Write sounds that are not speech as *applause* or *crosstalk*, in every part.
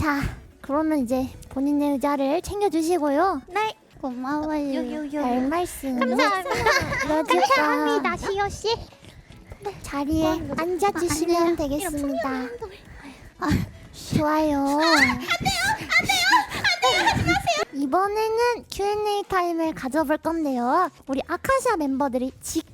자, 그러면 이제 본인의 의자를 챙겨주시고요. 네. 고마워요. 요 요 요. 별 말씀. 감사합니다. 그러니까 감사합니다, 시오 씨. 자리에 앉아주시면 되겠습니다. 아, 좋아요. 이번에는 Q&A 타임을 가져볼 건데요. 우리 아카시아 멤버들이 직접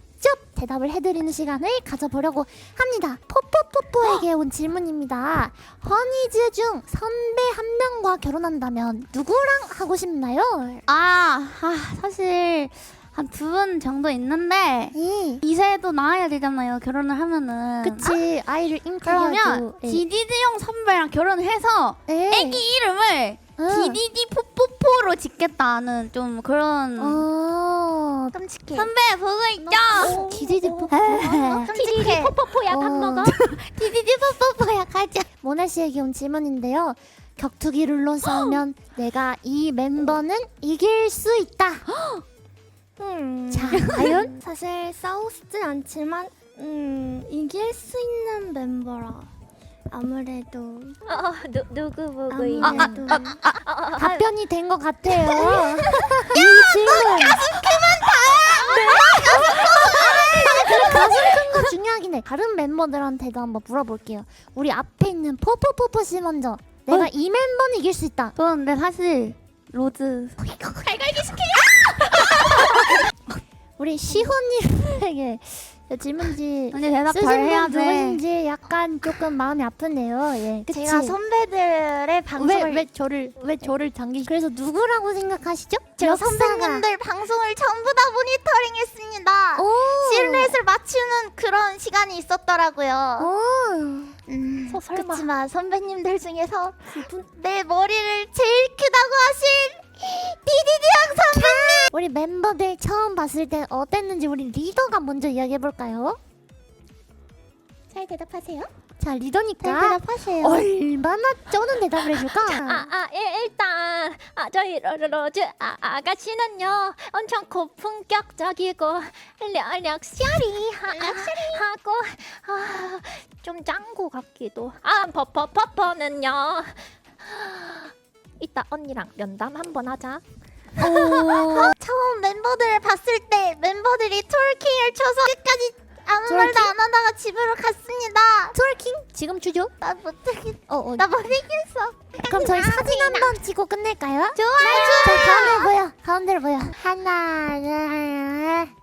대답을 해드리는 시간을 가져보려고 합니다. 포포포포에게 온 질문입니다. 허니즈 중 선배 한 명과 결혼한다면 누구랑 하고 싶나요? 아, 아 사실 한 두 분 정도 있는데 예. 이세도 낳아야 되잖아요. 결혼을 하면은. 그치 아이를 잉크해야죠. 그러면 디디디용 선배랑 결혼해서 예. 애기 이름을 응. 디디디 포포포로 짓겠다는 좀 그런 어. 끔찍해. 선배 보고 있죠? 디디디 뽀뽀. 디디디 포포포야 밥 먹어? 디디디 포포포야 가자. 모나 씨에게 온 질문인데요. 격투기 룰로 싸우면 내가 이 멤버는 이길 수 있다. 음, 자, 과연? 사실 싸우진 않지만 음, 이길 수 있는 멤버라 아무래도 어, 누, 누구 보고 아무래도 있는 답변이 된 것 같아요. 이 질문. 네. 가슴 큰 거 중요하긴 해. 다른 멤버들한테도 한번 물어볼게요. 우리 앞에 있는 포포포포 씨 먼저. 내가 이 멤버는 이길 수 있다. 근데 사실 로즈 우리 시호님에게 질문지 언니 대답 쓰신 잘분 해야 돼. 누구신지 약간 조금 마음이 아프네요. 예. 그치? 제가 선배들의 방송을 왜, 왜 저를 왜 저를 당기? 그래서 누구라고 생각하시죠? 제가 역사가. 선배님들 방송을 전부 다. 실루엣을 맞추는 그런 시간이 있었더라고요. 오. 음, 서- 설마. 그렇지만 선배님들 중에서 내 머리를 제일 크다고 하신 디디디양 선배님 우리 멤버들 처음 봤을 때 어땠는지 우리 리더가 먼저 이야기해 볼까요? 잘 대답하세요. 자 리더니까 잘 대답하세요. 얼마나 쩌는 대답을 해줄까? 아, 아, 일, 일단 아, 저희 로, 로, 로즈 아, 아가씨는요 엄청 고품격적이고 하, 하고 아, 좀 짱구 같기도 아 퍼퍼퍼퍼는요 이따 언니랑 면담 한번 하자 *laughs* 처음 멤버들을 봤을 때 멤버들이 톨킹을 쳐서 끝까지 아무? 말도 안 하다가 집으로 갔습니다. 지금 추죠? 나 못하겠, 어, 어. 나 못하겠어. 그럼 저희 사진 한 번 찍고 끝낼까요? 좋아요. 저 가운데 보여. 가운데로 보여. 하나, 둘,